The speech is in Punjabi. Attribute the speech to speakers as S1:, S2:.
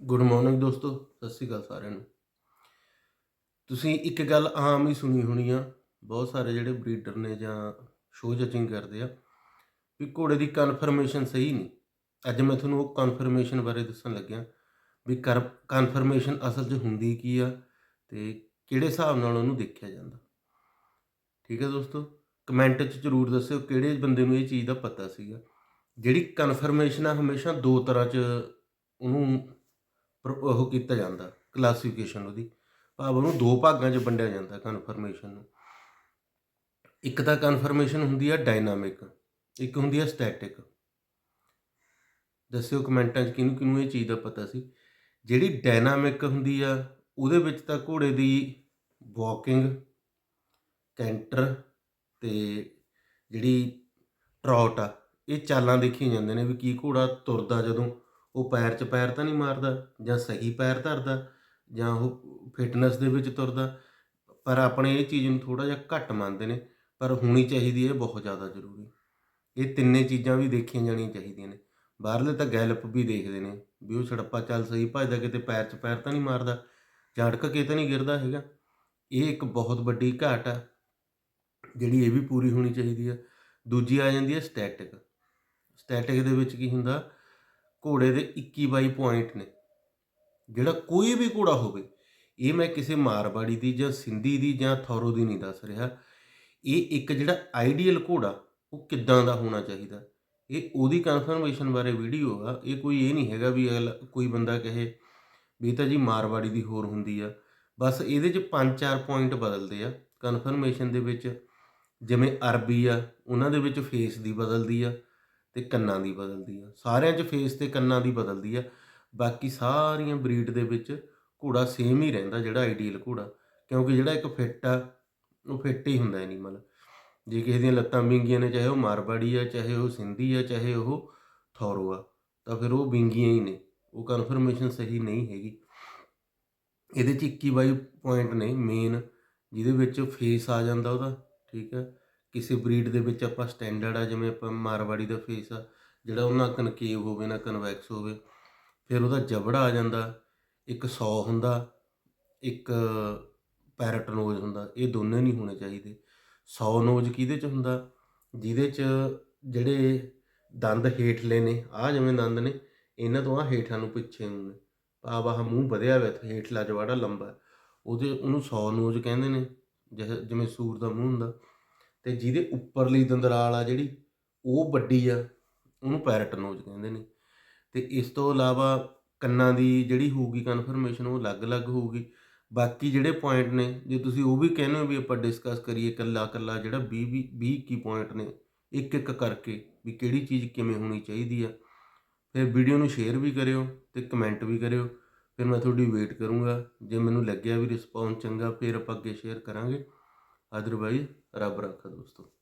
S1: ਗੁੱਡ ਮਾਰਨਿੰਗ ਦੋਸਤੋ, ਸਤਿ ਸ਼੍ਰੀ ਅਕਾਲ ਸਾਰਿਆਂ ਨੂੰ। ਤੁਸੀਂ ਇੱਕ ਗੱਲ ਆਮ ਹੀ ਸੁਣੀ ਹੋਣੀ ਆ, ਬਹੁਤ ਸਾਰੇ ਜਿਹੜੇ ਬਰੀਡਰ ਨੇ ਜਾਂ ਸ਼ੋ ਜੱਜਿੰਗ ਕਰਦੇ ਆ, ਵੀ ਘੋੜੇ ਦੀ ਕਨਫਰਮੇਸ਼ਨ ਸਹੀ ਨਹੀਂ। ਅੱਜ ਮੈਂ ਤੁਹਾਨੂੰ ਉਹ ਕਨਫਰਮੇਸ਼ਨ ਬਾਰੇ ਦੱਸਣ ਲੱਗਿਆ ਵੀ ਕਨਫਰਮੇਸ਼ਨ ਅਸਲ 'ਚ ਹੁੰਦੀ ਕੀ ਆ ਤੇ ਕਿਹੜੇ ਹਿਸਾਬ ਨਾਲ ਉਹਨੂੰ ਦੇਖਿਆ ਜਾਂਦਾ। ਠੀਕ ਹੈ ਦੋਸਤੋ ਕਮੈਂਟ 'ਚ ਜਰੂਰ ਦੱਸਿਓ ਕਿਹੜੇ ਬੰਦੇ ਨੂੰ ਇਹ ਚੀਜ਼ ਦਾ ਪਤਾ ਸੀਗਾ। ਜਿਹੜੀ ਕਨਫਰਮੇਸ਼ਨ ਆ ਹਮੇਸ਼ਾ ਦੋ ਤਰ੍ਹਾਂ 'ਚ ਉਹਨੂੰ ਉਹ ਕੀਤਾ ਜਾਂਦਾ ਕਲਾਸੀਫਿਕੇਸ਼ਨ ਉਹਦੀ। ਭਾਵ ਉਹਨੂੰ ਦੋ ਭਾਗਾਂ 'ਚ ਵੰਡਿਆ ਜਾਂਦਾ ਕਨਫਰਮੇਸ਼ਨ ਨੂੰ। ਇੱਕ ਤਾਂ ਕਨਫਰਮੇਸ਼ਨ ਹੁੰਦੀ ਆ ਡਾਇਨਾਮਿਕ ਇੱਕ ਹੁੰਦੀ ਆ ਸਟੈਟਿਕ ਦੱਸਿਓ ਕਮੈਂਟਾਂ 'ਚ ਕਿਹਨੂੰ ਕਿਹਨੂੰ ਇਹ ਚੀਜ਼ ਦਾ ਪਤਾ ਸੀ? ਜਿਹੜੀ ਡਾਇਨਾਮਿਕ ਹੁੰਦੀ ਆ, ਉਹਦੇ ਵਿੱਚ ਤਾਂ ਘੋੜੇ ਦੀ ਵਾਕਿੰਗ ਕੈਂਟਰ ਤੇ ਜਿਹੜੀ ਟਰੌਟ ਆ, ਇਹ ਚਾਲਾਂ ਦੇਖੀਆਂ ਜਾਂਦੇ ਨੇ ਵੀ ਕੀ ਘੋੜਾ ਤੁਰਦਾ ਜਦੋਂ ਉਹ ਪੈਰ 'ਚ ਪੈਰ ਤਾਂ ਨਹੀਂ ਮਾਰਦਾ ਜਾਂ ਸਹੀ ਪੈਰ ਧਰਦਾ ਜਾਂ ਉਹ ਫਿਟਨੈਸ ਦੇ ਵਿੱਚ ਤੁਰਦਾ, ਪਰ ਆਪਣੇ ਇਹ ਚੀਜ਼ ਨੂੰ ਥੋੜਾ ਜਿਹਾ ਘੱਟ ਮੰਨਦੇ ਨੇ, ਪਰ ਹੋਣੀ ਚਾਹੀਦੀ ਹੈ ਬਹੁਤ ਜ਼ਿਆਦਾ ਜ਼ਰੂਰੀ। ਇਹ ਤਿੰਨੇ ਚੀਜ਼ਾਂ ਵੀ ਦੇਖੀਆਂ ਜਾਣੀਆਂ ਚਾਹੀਦੀਆਂ ਨੇ। ਬਾਹਰਲੇ ਤਾਂ ਗੈਲਪ ਵੀ ਦੇਖਦੇ ਨੇ ਵੀ ਉਹ ਛੜੱਪਾ ਚੱਲ ਸਹੀ ਭੱਜਦਾ ਕਿਤੇ ਪੈਰ 'ਚ ਪੈਰ ਤਾਂ ਨਹੀਂ ਮਾਰਦਾ ਜਾਂ ਅਟਕ ਕੇ ਤਾਂ ਨਹੀਂ ਗਿਰਦਾ ਹੈਗਾ। ਇਹ ਇੱਕ ਬਹੁਤ ਵੱਡੀ ਘਾਟ ਆ, ਜਿਹੜੀ ਇਹ ਵੀ ਪੂਰੀ ਹੋਣੀ ਚਾਹੀਦੀ ਆ। ਦੂਜੀ ਆ ਜਾਂਦੀ ਹੈ ਸਟੈਟਿਕ ਸਟੈਟਿਕ ਦੇ ਵਿੱਚ ਕੀ ਹੁੰਦਾ ਘੋੜੇ ਦੇ 21 22 ਪੁਆਇੰਟ ਨੇ। ਜਿਹੜਾ ਕੋਈ ਵੀ ਘੋੜਾ ਹੋਵੇ, ਇਹ ਮੈਂ ਕਿਸੇ ਮਾਰਵਾੜੀ ਦੀ ਜਾਂ ਸਿੰਧੀ ਦੀ ਜਾਂ ਥੌਰੋ ਦੀ ਨਹੀਂ ਦੱਸ ਰਿਹਾ। ਇਹ ਇੱਕ ਜਿਹੜਾ ਆਈਡੀਅਲ ਘੋੜਾ, ਉਹ ਕਿੱਦਾਂ ਦਾ ਹੋਣਾ ਚਾਹੀਦਾ? ਇਹ ਉਹਦੀ ਕਨਫਰਮੇਸ਼ਨ ਬਾਰੇ ਵੀਡੀਓ ਆ। ਇਹ ਕੋਈ ਇਹ ਨਹੀਂ ਹੈਗਾ ਵੀ ਕੋਈ ਬੰਦਾ ਕਹੇ ਵੀ ਤਾਂ ਜੀ ਮਾਰਵਾੜੀ ਦੀ ਹੋਰ ਹੁੰਦੀ ਆ। ਬਸ ਇਹਦੇ 'ਚ ਪੰਜ ਚਾਰ ਪੁਆਇੰਟ ਬਦਲਦੇ ਆ। ਕਨਫਰਮੇਸ਼ਨ ਦੇ ਵਿੱਚ ਜਿਵੇਂ ਅਰਬੀ ਆ, ਉਹਨਾਂ ਦੇ ਵਿੱਚ ਫੇਸ ਦੀ ਬਦਲਦੀ ਆ। ਤੇ ਕੰਨਾਂ ਦੀ ਬਦਲਦੀ ਆ। ਸਾਰਿਆਂ 'ਚ ਫੇਸ ਤੇ ਕੰਨਾਂ ਦੀ ਬਦਲਦੀ ਆ। ਬਾਕੀ ਸਾਰੀਆਂ ਬਰੀਡ ਦੇ ਵਿੱਚ ਘੋੜਾ ਸੇਮ ਹੀ ਰਹਿੰਦਾ ਜਿਹੜਾ ਆਈਡੀਅਲ ਘੋੜਾ। ਕਿਉਂਕਿ ਜਿਹੜਾ ਇੱਕ ਫਿੱਟ ਆ, ਉਹ ਫਿੱਟ ਹੀ ਹੁੰਦਾ ਐਨੀਮਲ ਜੇ ਕਿਸੇ ਦੀਆਂ ਲੱਤਾਂ ਵਿੰਗੀਆਂ ਨੇ, ਚਾਹੇ ਉਹ ਮਾਰਵਾੜੀ ਆ, ਚਾਹੇ ਉਹ ਸਿੰਧੀ ਆ, ਚਾਹੇ ਉਹ ਥੌਰੋ ਆ, ਤਾਂ ਫਿਰ ਉਹ ਵਿੰਗੀਆਂ ਹੀ ਨੇ। ਉਹ ਕਨਫਰਮੇਸ਼ਨ ਸਹੀ ਨਹੀਂ ਹੈਗੀ। ਇਹਦੇ 'ਚ 21 ਬਾਈ ਪੁਆਇੰਟ ਨੇ ਮੇਨ ਜਿਹਦੇ ਵਿੱਚ ਫੇਸ ਆ ਜਾਂਦਾ ਉਹਦਾ, ਠੀਕ ਹੈ ਕਿਸੇ ਬਰੀਡ ਦੇ ਵਿੱਚ ਆਪਾਂ ਸਟੈਂਡਰਡ ਆ, ਜਿਵੇਂ ਆਪਾਂ ਮਾਰਵਾੜੀ ਦਾ ਫੇਸ ਆ, ਜਿਹੜਾ ਉਹਨਾਂ ਕਨਕੇਵ ਹੋਵੇ, ਨਾ ਕਨਵੈਕਸ ਹੋਵੇ, ਫਿਰ ਉਹਦਾ ਜਬੜਾ ਆ ਜਾਂਦਾ, ਇੱਕ 100 ਹੁੰਦਾ, ਇੱਕ ਪੈਰਟ ਨੋਜ਼ ਹੁੰਦਾ, ਇਹ ਦੋਨੇ ਨਹੀਂ ਹੋਣੇ ਚਾਹੀਦੇ। 100 ਨੋਜ਼ ਕਿਹਦੇ ਚ ਹੁੰਦਾ? ਜਿਹਦੇ ਚ ਜਿਹੜੇ ਦੰਦ ਹੇਠਲੇ ਨੇ ਆ ਜਿਵੇਂ ਦੰਦ ਨੇ, ਇਹਨਾਂ ਤੋਂ ਆ ਹੇਠਾਂ ਨੂੰ ਪਿੱਛੇ ਨੂੰ ਨੇ। ਭਾਵ ਆਹ ਮੂੰਹ ਵਧਿਆ ਹੋਇਆ ਤੇ ਹੇਠਲਾ ਜਵਾੜਾ ਲੰਬਾ। ਉਹਦੇ, ਉਹਨੂੰ 100 ਨੋਜ਼ ਕਹਿੰਦੇ ਨੇ ਜਿਵੇਂ ਸੂਰ ਦਾ ਮੂੰਹ ਹੁੰਦਾ। ਤੇ ਜਿਹਦੇ ਉੱਪਰਲੀ ਦੰਦਰਾਲ ਆ ਜਿਹੜੀ, ਉਹ ਵੱਡੀ ਆ, ਉਹਨੂੰ ਪੈਰਟ ਨੋਜ਼ ਕਹਿੰਦੇ ਨੇ। ਤੇ ਇਸ ਤੋਂ ਇਲਾਵਾ ਕੰਨਾਂ ਦੀ ਜਿਹੜੀ ਹੋਊਗੀ ਕਨਫਰਮੇਸ਼ਨ ਉਹ ਅਲੱਗ-ਅਲੱਗ ਹੋਊਗੀ। ਬਾਕੀ ਜਿਹੜੇ ਪੁਆਇੰਟ ਨੇ, ਜੇ ਤੁਸੀਂ ਉਹ ਵੀ ਕਹਿੰਦੇ ਹੋ ਵੀ ਆਪਾਂ ਡਿਸਕਸ ਕਰੀਏ ਕੱਲਾ-ਕੱਲਾ ਜਿਹੜਾ 20 20 ਕੀ ਪੁਆਇੰਟ ਨੇ, ਇੱਕ ਇੱਕ ਕਰਕੇ ਵੀ ਕਿਹੜੀ ਚੀਜ਼ ਕਿਵੇਂ ਹੋਣੀ ਚਾਹੀਦੀ ਆ। ਫਿਰ ਵੀਡੀਓ ਨੂੰ ਸ਼ੇਅਰ ਵੀ ਕਰਿਓ ਤੇ ਕਮੈਂਟ ਵੀ ਕਰਿਓ। ਫਿਰ ਮੈਂ ਤੁਹਾਡੀ ਵੇਟ ਕਰੂੰਗਾ। ਜੇ ਮੈਨੂੰ ਲੱਗਿਆ ਵੀ ਰਿਸਪੌਂਸ ਚੰਗਾ, ਫਿਰ ਆਪਾਂ ਅੱਗੇ ਸ਼ੇਅਰ ਕਰਾਂਗੇ। ਅਦਰਵਾਈਜ਼ ਰੱਬ ਰੱਖਾ ਦੋਸਤੋ।